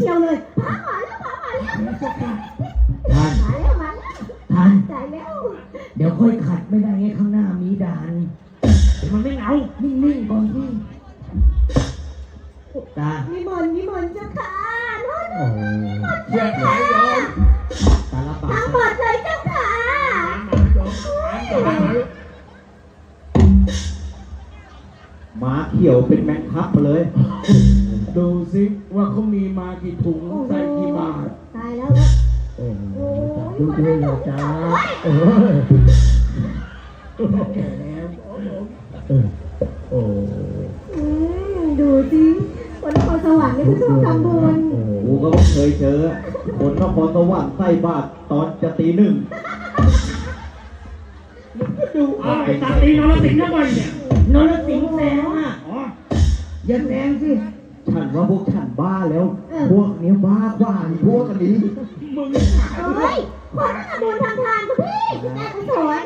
เชียวเลยพามาแล้วพามาแล้วท่านมาแล้วมาแล้วท่านตายแล้ว เดี๋ยวค่อยขัดไม่ได้ไงข้างหน้ามีด่านมันไม่เอานิ่งๆก่อนที่ตานิมนต์นิมนต์เจ้าค่ะโน่นโอ้โหเชื่อใครยอมตาละบาทั้งหมดเลยเจ้าค่ะหมายอมหมายอมหมาเขียวเป็นแมงคับมาเลย ถุงโอ้โหใส่กี่บาทตายแล้วแล้วโอ้โหโอ้ยดูด้วยเหรอจ้าเออแก่แล้วเออโอ้อืมดูสิคนนครสวรรค์นี่ก็ชอบทำบุญโอ้โหกูก็เคยเจอคนนครสวรรค์ใส่บาตรตอนจะตีหนึ่งดูเอาไอ้ตาตีนรสิงห์ทำไมเนี่ยนรสิงห์แซงอะอ๋ออย่าแซงสิ ฉันว่าพวกฉันบ้าแล้วพวกเนี้ยบ้ากว่าพวกอันนี้มึงเฮ้ยคนทำบุญทำทานคุณพี่แม่คุณสวย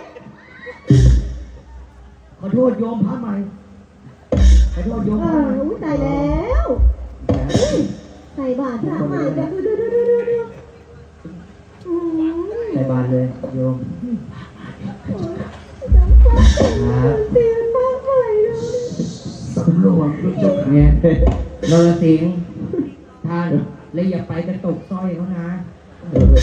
ขอโทษโยมพระใหม่ขอโทษโยมเอพระอใหม่อุ้ยตายแล้วใส่บาตรพระใหม่เดี๋ยวดูดูดูดูดูดูอืมใส่บาตรเลยโยมครับเตียนมากเลยนะคุณหลวงคุณจุกเนี่ย นรสิงห์ท่านแล้วอย่าไปกระตกสร้อยเขานะ เออ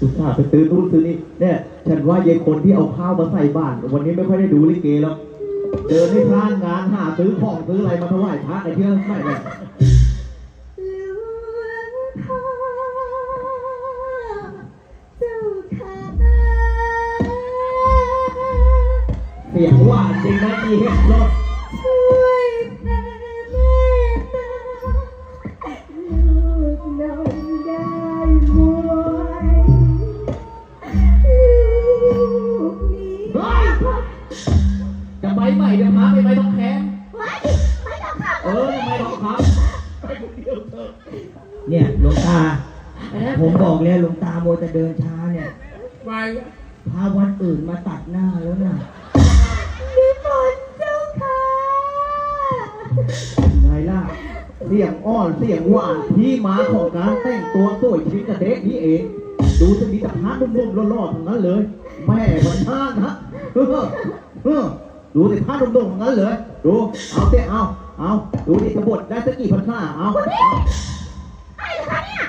อุตส่าห์ไปซื้อนู่นซื้อนี่เนี่ยฉันว่ายายคนที่เอาข้าวมาใส่บาตรวันนี้ไม่ค่อยได้ดูลิเกแล้วเดินให้พลาดงานหาซื้อของซื้ออะไรมาถวายพระในเที่ยวไม่เลยหลวงพ่อเจ้าค่ะเสียงหวานจริงนะอีเฮ็ดรถ ผมบอกแล้วหลวงตาโมวจะเดินช้าเนี่ยไปพาวันอื่นมาตัดหน้าแล้วน่ะนิมนต์เจ้าค่ะำไงล่ะ เสียงอ้อนเสียงหวานที่มาของการแต่งตัวสวยชีวิตกระเด็กนี่เอง ดูจะมีแต่พานุ่มๆหล่อๆทั้งนั้นเลย แม่มันท่านะเออเออดูสิพานุ่มๆทั้งนั้นเลย ดู เอาเตะเอา เอา ดูดิกบฏได้สักกี่พันค่าเอาไอ้เหรอคะเนี่ย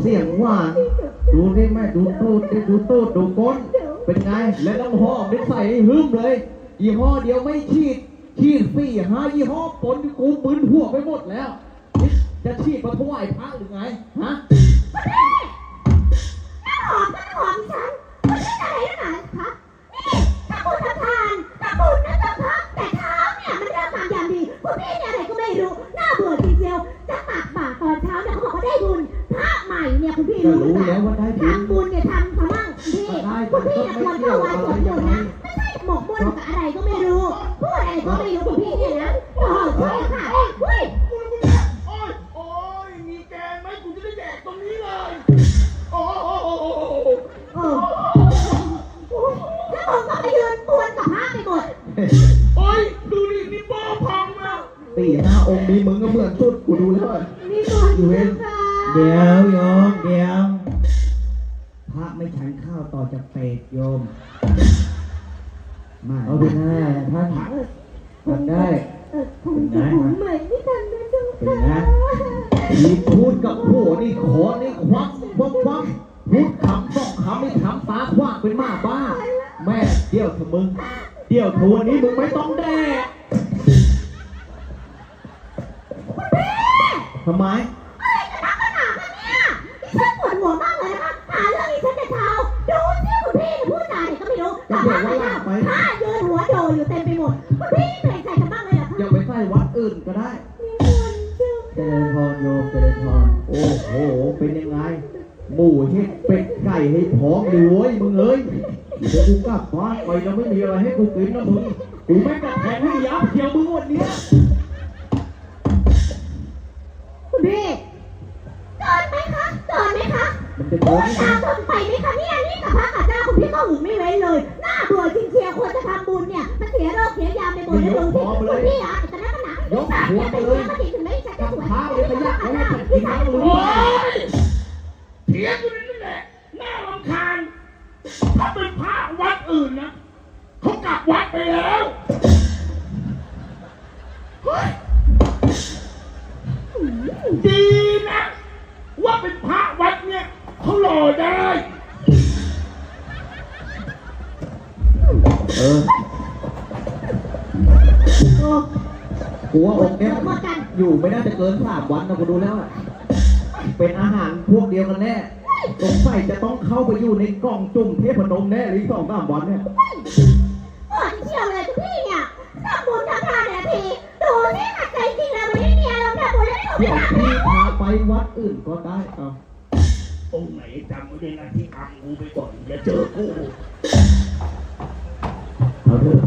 เสียงหวานดูนี่แม่ดูตูดดิดูตูดดูก้นเป็นไง และน้ำหอมได้ใส่ให้หึมเลย ยี่ห้อเดียวไม่ฉีดฉีดสี่ห้ายี่ห้อปนกูมึนหัวไปหมดแล้ว จะฉีดมาถวายพระหรือไง ฮะ คุณพี่เนี่ยควรเข้าวัดสวดมนต์นะ ไม่ใช่หมกมุ่นกับอะไรก็ไม่รู้พูดอะไรก็ไม่รู้คุณพี่เนี่ยนะโอ้โหใช่ค่ะเฮ้ยโอ้ยโอ้ยมีแกงไหมกูจะได้แดกตรงนี้เลย โอ้โอ้โอ้โอ้โอ้โอ้แล้วผมก็ไปยืนปวนกับพระไปหมดโอ้ยดูดินี่โป้พองแล้วสี่ห้าองค์นี้มึงก็เหมือนสุดกูดูแล้วอะนี่ก่อนเจ้าค่ะเดี๋ย ไม่ฉันข้าวต่อจากเปรตโยม มาเอาไปหน้าท่านผมทำได้ เออผมจะผมใหม่ไม่ทันนะเจ้าเป็นไง ค่ะทีพูดกับโหนี่ขอนี่ควักควักควักพูดคำสองคำไม่ทำตาคว้างเป็นหมาบ้า แม่เดี่ยวเถอะมึง เดี่ยวเถอะวันนี้มึงไม่ต้องแดกทำไม ดิเว้ยมึงเอ้ยเดี๋ยวกูกลับบ้านไปแล้วไม่มีอะไรให้กูกินนะมึงกูไม่กระแทงให้ยับเชียวมึงวันเนี้ยคุณพี่เกินไหมคะเกินไหมคะมันจะโดโอ้นยตามทนไปไหมคะเนี่ยนี่กับพระกับเจ้าคุณพี่ก็หึงไม่เว้นเลยน่าเบื่อจริงเชียวควรจะทำบุญเนี่ยมันเสียโรคเสียยามไปหมดเลยตรงที่คุณพี่อะแต่นั้นมันหนักยกหัวไปเลยมาถึงไม่ใช่จะสวย ข้าวเลยขยักให้ฉันกินน้ำเลยโอ้ยเถียงอยู่นั่นแหละ น่ารำคาญ ถ้าเป็นพระวัดอื่นนะเขากลับวัดไปแล้วเฮ้ยดีนะ ว่าเป็นพระวัดเนี่ยเขาหล่อได้ เออโอ้กูว่าองค์เนี้ยหมดกันอยู่ไม่น่าจะเกินสามวันนะกูดูแล้วอะเป็นอาหารพวกเดียวกันแน่ สงสัยจะต้องเข้าไปอยู่ในกล่องจุ่มเทพนมแน่หรือสองสามวันเนี่ยหมดเชียวเลยคุณพี่เนี่ยทำบุญทำทานเนี่ยทีดูนี่ขัดใจจริงเลยวันนี้เมียเราทำบุญแล้วไม่ถูกเดี๋ยวไม่พี่ทำพาไปวัดอื่นก็ได้เอาองค์ไหนจำไว้ด้วยนะที่อังกูไปก่อนอย่าเจอกูเอาเถอะ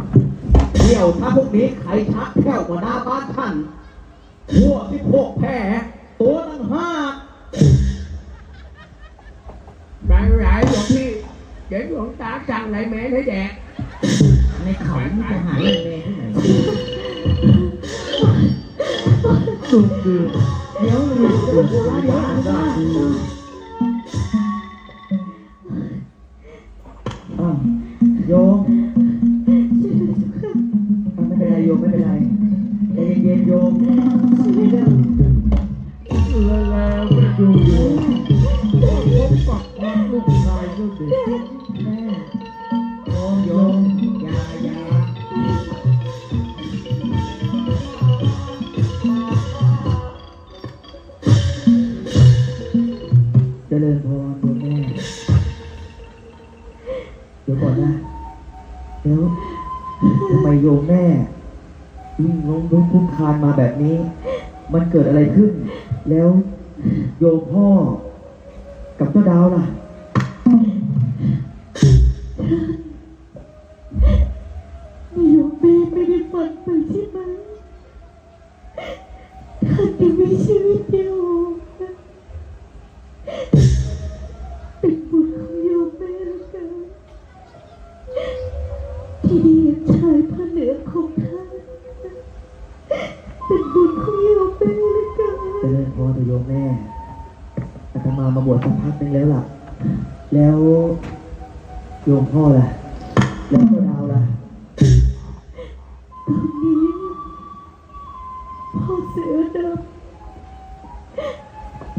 เดี๋ยวถ้าพวกนี้ใครชักแถวมาหน้าบ้านท่านหัวที่พวกแพ้ตัวตั้งห้า หลายหลายหลวงพี่ เดี๋ยวหลวงตาสั่งอะไรแม่ให้แดกในเขามันจะหาเรื่องแม่ที่ไหนสุดคือเดี๋ยวเดี๋ยวเดี๋ยวเดี๋ยวเดี๋ยวเดี๋ยวอ้าวโยมเอาไม่เป็นไรโยมไม่เป็นไรใจเย็นๆโยมแล้ว เดี๋ยวก่อนนะ แล้วทำไมโยมแม่วิ่งล้มลุกคลุกคลานมาแบบนี้ มันเกิดอะไรขึ้น แล้วโยมพ่อ กับเจ้าดาวล่ะ ดีดีชายผ้าเหนือของท่านเป็นบุญของโยมเป็ลยกันเจริญพรเถอะโยมแม่อาตมามาบวชสักพักนึงแล้วล่ะ แล้วโยมพ่อล่ะ แล้วดาวล่ะ ตอนนี้พ่อเสือดำ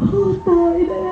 พ่อตายแล้ว